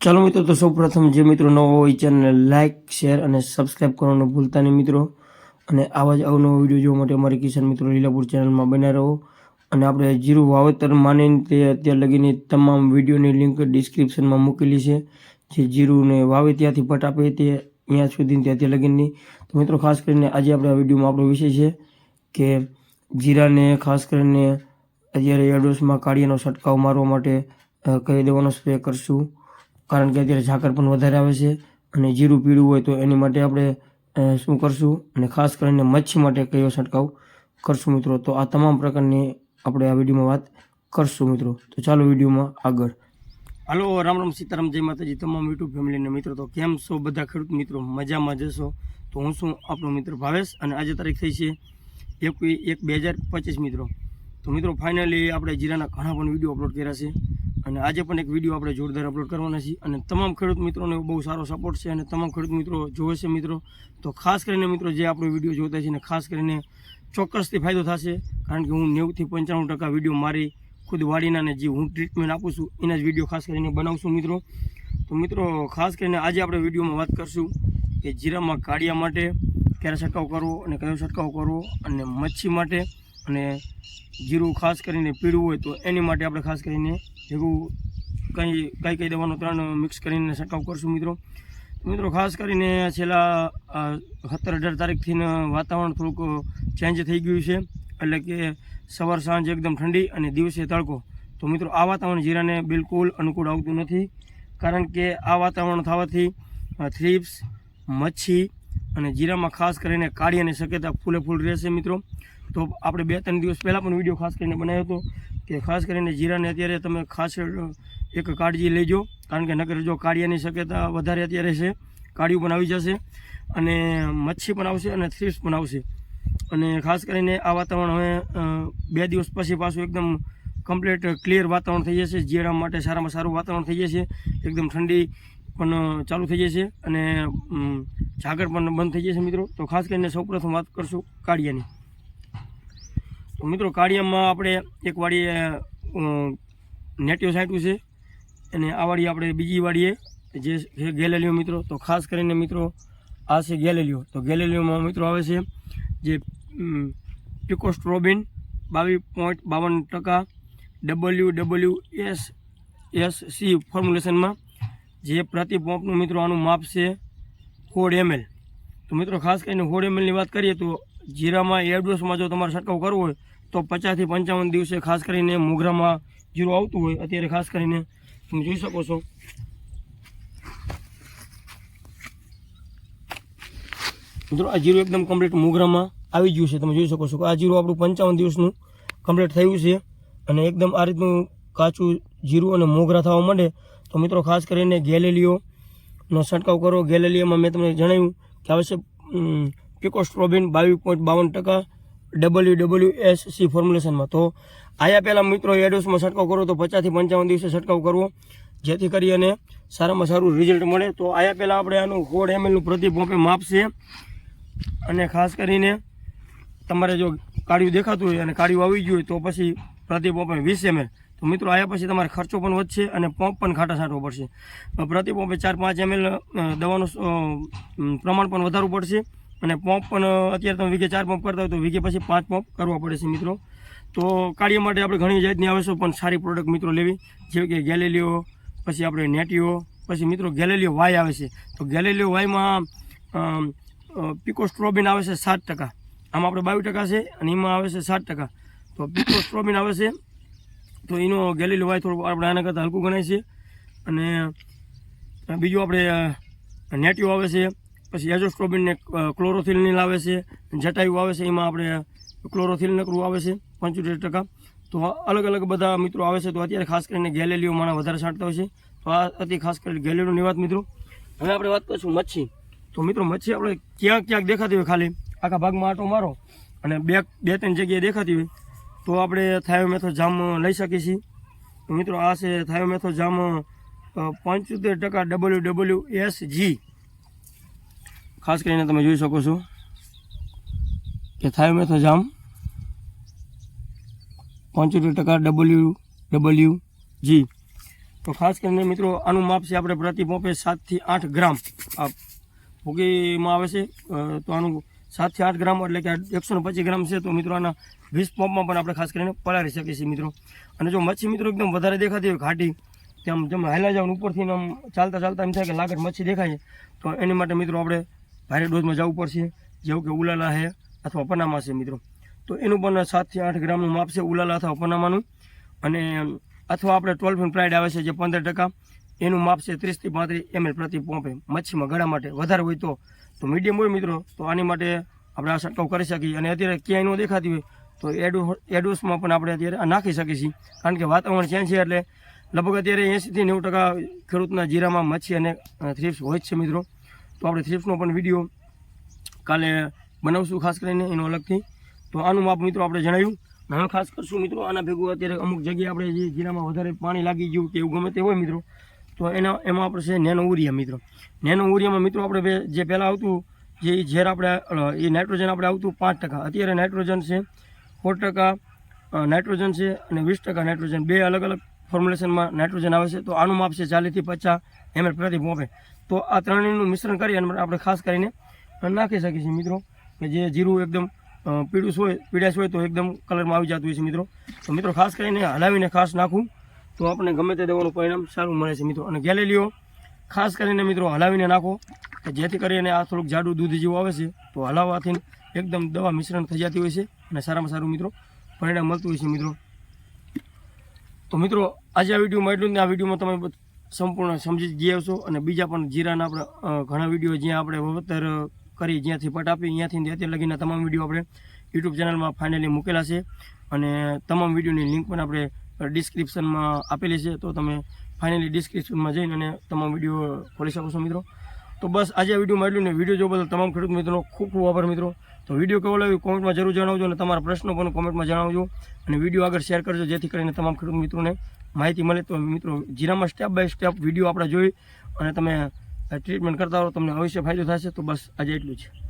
ચાલો મિત્રો, તો સૌ પ્રથમ જે મિત્રો નવો હોય ચેનલને લાઇક શેર અને સબસ્ક્રાઇબ કરવાનું ભૂલતા નહીં મિત્રો. અને આવા જ અવનવો વીડિયો જોવા માટે અમારી કિસાન મિત્રો લીલાપુર ચેનલમાં બન્યા રહો. અને આપણે જીરું વાવેતર માનીને તે અત્યાર લગીની તમામ વિડીયોની લિંક ડિસ્ક્રિપ્શનમાં મૂકેલી છે. જે જીરુંને વાવે ત્યાંથી પટ આપે તે અહીંયા સુધી તે અત્યાર લગીની તો મિત્રો, ખાસ કરીને આજે આપણે આ વિડીયોમાં આપણો વિષય છે કે જીરાને ખાસ કરીને અત્યારે એડોસમાં કાળિયાનો છંટકાવ મારવા માટે કહી દેવાનો સ્પ્રે કરશું. કારણ કે અત્યારે ઝાકર પણ વધારે આવે છે અને જીરું પીળું હોય તો એની માટે આપણે શું કરશું? અને ખાસ કરીને મચ્છી માટે કયો છંટકાવ કરશું મિત્રો? તો આ તમામ પ્રકારની આપણે આ વિડીયોમાં વાત કરશું મિત્રો. તો ચાલો વિડીયોમાં આગળ. હલો, રામ રામ સીતારામ, જય માતાજી તમામ યુટ્યુબ ફેમિલીના મિત્રો. તો કેમ છો બધા ખેડૂત મિત્રો? મજામાં જશો તો હું છું આપણો મિત્ર ભાવેશ અને આજે તારીખ થઈ છે એક એક બે હજાર પચીસ મિત્રો. તો મિત્રો ફાઇનલી આપણે જીરાના ઘણા પણ વીડિયો અપલોડ કર્યા છે. અને આજે પણ એક વીડિયો આપણે જોરદાર અપલોડ કરવાના છીએ. અને તમામ ખેડૂત મિત્રોને બહુ સારો સપોર્ટ છે અને તમામ ખેડૂત મિત્રો જોવે છે મિત્રો. તો ખાસ કરીને મિત્રો, જે આપણો વીડિયો જોતા છે ને ખાસ કરીને ચોક્કસથી ફાયદો થશે. કારણ કે હું નેવુંથી પંચાણું ટકા વીડિયો મારી ખુદ વાડીના ને જે હું ટ્રીટમેન્ટ આપું છું, એના જ વીડિયો ખાસ કરીને બનાવશું મિત્રો. તો મિત્રો, ખાસ કરીને આજે આપણે વિડીયોમાં વાત કરશું કે જીરામાં કાળિયા માટે ક્યારે છંટકાવ કરવો અને કયો છંટકાવ કરવો અને મચ્છી માટે અને જીરું ખાસ કરીને પીળું હોય તો એની માટે આપણે ખાસ કરીને ભેગું કંઈ, કઈ કઈ દવાનો ત્રણ મિક્સ કરીને છંટકાવ કરશું મિત્રો. મિત્રો, ખાસ કરીને છેલ્લા સત્તર અઢાર તારીખથી વાતાવરણ થોડુંક ચેન્જ થઈ ગયું છે. એટલે કે સવાર સાંજ એકદમ ઠંડી અને દિવસે તડકો. તો મિત્રો, આ વાતાવરણ જીરાને બિલકુલ અનુકૂળ આવતું નથી. કારણ કે આ વાતાવરણ થવાથી થ્રીપ્સ મચ્છી અને જીરામાં ખાસ કરીને કાળિયાની શક્યતા ફૂલે ફૂલ રહેશે મિત્રો. તો આપણે બે ત્રણ દિવસ પહેલાં પણ વીડિયો ખાસ કરીને બનાવ્યો હતો. કે ખાસ કરીને જીરાને અત્યારે તમે ખાસ એક કાળજી લેજો. કારણ કે નકર જો કાળિયાની શક્યતા વધારે અત્યારે છે, કાળિયું પણ આવી જશે અને મચ્છી પણ આવશે અને થ્રીપ્સ પણ આવશે. અને ખાસ કરીને આ વાતાવરણ હવે બે દિવસ પછી પાછું એકદમ કમ્પ્લીટ ક્લિયર વાતાવરણ થઈ જશે. જીરા માટે સારામાં સારું વાતાવરણ થઈ જશે. એકદમ ઠંડી પણ ચાલુ થઈ જશે અને ઝાકળ પણ બંધ થઈ જશે મિત્રો. તો ખાસ કરીને સૌપ્રથમ વાત કરશું કાળિયાની. મિત્રો, કાળિયામાં આપણે એક વાડીએ નેટિયો સાંટ્યું છે. અને આ વાડી આપણે બીજી વાડીએ, જે છે ગેલેલિયો મિત્રો. તો ખાસ કરીને મિત્રો, આ છે ગેલેલિયો. તો ગેલેલિયોમાં મિત્રો આવે છે જે પિકોસ્ટ્રોબિન બાવીસ પોઈન્ટ બાવન ટકા W W S S C ફોર્મ્યુલેશનમાં જે પ્રતિ પંપનું મિત્રો આનું માપ છે ફોર એમએલ. તો મિત્રો, ખાસ કરીને હોડ એમએલની વાત કરીએ તો જીરામાં એરડોસમાં જો તમારે છંટકાવ કરવો હોય તો પચાસથી પંચાવન દિવસે ખાસ કરીને મોગરામાં જીરું આવતું હોય, અત્યારે ખાસ કરીને તમે જોઈ શકો છો. મિત્રો, આ જીરું એકદમ કમ્પ્લીટ મોગરામાં આવી ગયું છે. તમે જોઈ શકો છો આ જીરું આપણું પંચાવન દિવસનું કમ્પ્લીટ થયું છે અને એકદમ આ રીતનું કાચું જીરું અને મોગરા થવા માંડે. તો મિત્રો, ખાસ કરીને ગેલેલીઓનો છંટકાવ કરો. ગેલેલીઓમાં મેં તમને જણાવ્યું કે આવશે પિકોસ્ટ્રોબિન બાવીસ પોઈન્ટ બાવન ટકા ડબલ્યુ ડબલ્યુ એસ સી ફોર્મ્યુલેશનમાં તો આયા પહેલાં મિત્રો એડોસમાં છંટકાવ કરો તો પચાસથી પંચાવન દિવસે છંટકાવ કરવો. જેથી કરી અને સારામાં સારું રિઝલ્ટ મળે. તો આયા પહેલાં આપણે આનું સોળ એમએલનું પ્રતિ પંપે માપ અને ખાસ કરીને તમારે જો કાળિયું દેખાતું હોય અને કાળિયું આવી ગયું હોય તો પછી પ્રતિ પંપે વીસ એમએલ તો મિત્રો આયા પછી તમારે ખર્ચો પણ વધશે અને પંપ પણ ખાટા છાંટવો પડશે. પ્રતિપોપે પ્રતિ પંપે ચાર પાંચ એમએલ દવાનું પ્રમાણ પણ વધારવું પડશે. અને પંપ પણ અત્યારે તમે વીઘે ચાર પંપ કરતા હોય તો વીઘે પછી પાંચ પંપ કરવા પડે છે મિત્રો. તો કાળિયા માટે આપણે ઘણી જાતની આવે છે પણ સારી પ્રોડક્ટ મિત્રો લેવી. જેવી કે ગેલેલીઓ પછી આપણે નેટિયો, પછી મિત્રો ગેલેલિયો વાય આવે છે. તો ગેલેલિયો વાયમાં પીકો સ્ટ્રોબીન પિકોસ્ટ્રોબિન આવે છે સાત ટકા. આમાં આપણે બાવીસ ટકા છે અને એમાં આવે છે સાત ટકા. તો પિકોસ્ટ્રોબિન આવે છે, તો એનો ગેલેલિયો વાય થોડું આપણે આના કરતાં હલકું ગણાય છે. અને બીજું આપણે નેટિયો આવે છે. પછી એઝોસ્ટ્રોબિનને ક્લોરોથિલનિલ આવે છે, જટાયુ આવે છે, એમાં આપણે ક્લોરોથિલ નકરું આવે છે, પંચોતેર ટકા. તો અલગ અલગ બધા મિત્રો આવે છે, તો અત્યારે ખાસ કરીને ગેલેલીઓ માણા વધારે છાંટતા હોય છે. તો આ અતિ ખાસ કરીને ગેલેલીઓની વાત મિત્રો. હવે આપણે વાત કરીશું મચ્છી. તો મિત્રો મચ્છી આપણે ક્યાંક ક્યાંક દેખાતી હોય ખાલી. આખા ભાગમાં આટો મારો અને બે બે ત્રણ જગ્યાએ દેખાતી હોય. તો આપણે થાયોમેથો જામ લઈ શકીએ છીએ. મિત્રો આ છે થાયોમેથો જામ પંચોતેર ટકા ડબલ્યુ ડબલ્યુ એસ જી. ખાસ કરીને તમે જોઈ શકો છો કે થાયોમેથો જામ. પંચોતેર ટકા ડબલ્યુ ડબલ્યુ જી. તો ખાસ કરીને મિત્રો આનું માપ છે આપણે પ્રતિ પોપે સાતથી આઠ ગ્રામ. આ ભૂગીમાં આવે છે તો આનું સાતથી આઠ ગ્રામ એટલે કે એકસો પચીસ ગ્રામ છે, તો મિત્રો આના વીસ પંપમાં પણ આપણે ખાસ કરીને પલાળી શકીએ છીએ મિત્રો. અને જો મચ્છી મિત્રો એકદમ વધારે દેખાતી હોય, ઘાટી, તેમ જેમ હાલ્યા જાવ ઉપરથી આમ ચાલતા ચાલતા એમ થાય કે લાગત મચ્છી દેખાય તો એની માટે મિત્રો આપણે ભારે ડોઝમાં જવું પડશે, જેવું કે ઉલાલા છે અથવા પનામા છે મિત્રો. તો એનું પણ સાતથી આઠ ગ્રામનું માપ છે ઉલાલા અથવા પનામાનું અને અથવા આપણે ટ્વેલ્વ ઇન પ્રાઇડ આવે છે જે પંદર ટકા. એનું માપ છે ત્રીસથી પાંત્રીસ એમએલ પ્રતિ પોંપે. મચ્છીમાં ગળા માટે વધારે હોય તો તો મીડિયમ હોય મિત્રો. તો આની માટે આપણે આ છંટકાવ કરી શકીએ. અને અત્યારે ક્યાંય ન દેખાતી હોય, તો એડો, એડોસમાં પણ આપણે અત્યારે આ નાખી શકીએ છીએ. કારણ કે વાતાવરણ ચેન્જ છે એટલે લગભગ અત્યારે એંશીથી નેવું ટકા ખેડૂતના જીરામાં મચ્છી અને થ્રીપ્સ હોય જ છે મિત્રો. તો આપણે થ્રીપ્સનો પણ વીડિયો કાલે બનાવશું ખાસ કરીને એનો અલગથી. તો આનું માપ મિત્રો આપણે જણાવ્યું. હવે ખાસ કરશું મિત્રો આના ભેગું અત્યારે અમુક જગ્યાએ આપણે જે જીરામાં વધારે પાણી લાગી ગયું કે એવું ગમે તે હોય મિત્રો, તો એના એમાં આપણે છે નેનો ઉરિયા મિત્રો. નેનો ઉરિયામાં મિત્રો આપણે જે પહેલાં આવતું, જે ઝેર આપણે એ નાઇટ્રોજન આપણે આવતું પાંચ ટકા. અત્યારે નાઇટ્રોજન છે સો ટકા નાઇટ્રોજન છે અને વીસ ટકા નાઇટ્રોજન. બે અલગ અલગ ફોર્મ્યુલેશનમાં નાઇટ્રોજન આવે છે. તો આનું માપ છે ચાલીસથી પચાસ એમએલ પ્રતિ પંપે તો આ ત્રણેયનું મિશ્રણ કરી અને આપણે ખાસ કરીને નાખી શકીએ છીએ મિત્રો. કે જે જીરું એકદમ પીળું હોય પીળાશ હોય તો એકદમ કલરમાં આવી જતું હોય છે મિત્રો. તો મિત્રો ખાસ કરીને હલાવીને ખાસ નાખવું તો આપણે ગમે તે દવાનું પરિણામ સારું મળે છે મિત્રો. અને ગેલેલીઓ ખાસ કરીને મિત્રો હલાવીને નાખો. કે જેથી કરીને આ થોડુંક જાડું દૂધ જેવું આવે છે તો હલાવવાથી એકદમ દવા મિશ્રણ થઈ જતી હોય છે અને સારામાં સારું મિત્રો પરિણામ મળતું હોય છે મિત્રો. તો મિત્રો, આજે આ વિડીયોમાં એટલું જ આ વિડીયોમાં તમે સંપૂર્ણ સમજી ગયા છો અને બીજા પણ જીરાના આપણે ઘણા વીડિયો જ્યાં આપણે વવતર કરી, જ્યાંથી પટ આપી, ત્યાંથી અત્યારે લગીના તમામ વીડિયો આપણે યુટ્યુબ ચેનલમાં ફાઇનલી મૂકેલા છે. અને તમામ વિડીયોની લિંક પણ આપણે ડિસ્ક્રિપ્શનમાં આપેલી છે. તો તમે ફાઇનલી ડિસ્ક્રિપ્શનમાં જઈને અને તમામ વીડિયો ખોલી શકો છો મિત્રો. તો બસ આજે વિડીયોમાં એટલું ને વીડિયો જોવા બદલ તમામ ખેડૂત મિત્રોનો ખૂબ ખૂબ આભાર મિત્રો. તો વીડિયો કેવો લાગ્યો કોમેન્ટમાં જરૂર જણાવજો અને તમારા પ્રશ્નો પણ કોમેન્ટમાં જણાવજો. અને વીડિયો આગળ શેર કરજો જેથી કરીને તમામ ખેડૂત મિત્રોને માહિતી મળે તો મિત્રો જીરામાં સ્ટેપ બાય સ્ટેપ વીડિયો આપણે જોઈ અને તમે ટ્રીટમેન્ટ કરતા રહો, તમને અવશ્ય ફાયદો થશે. તો બસ આજે એટલું જ.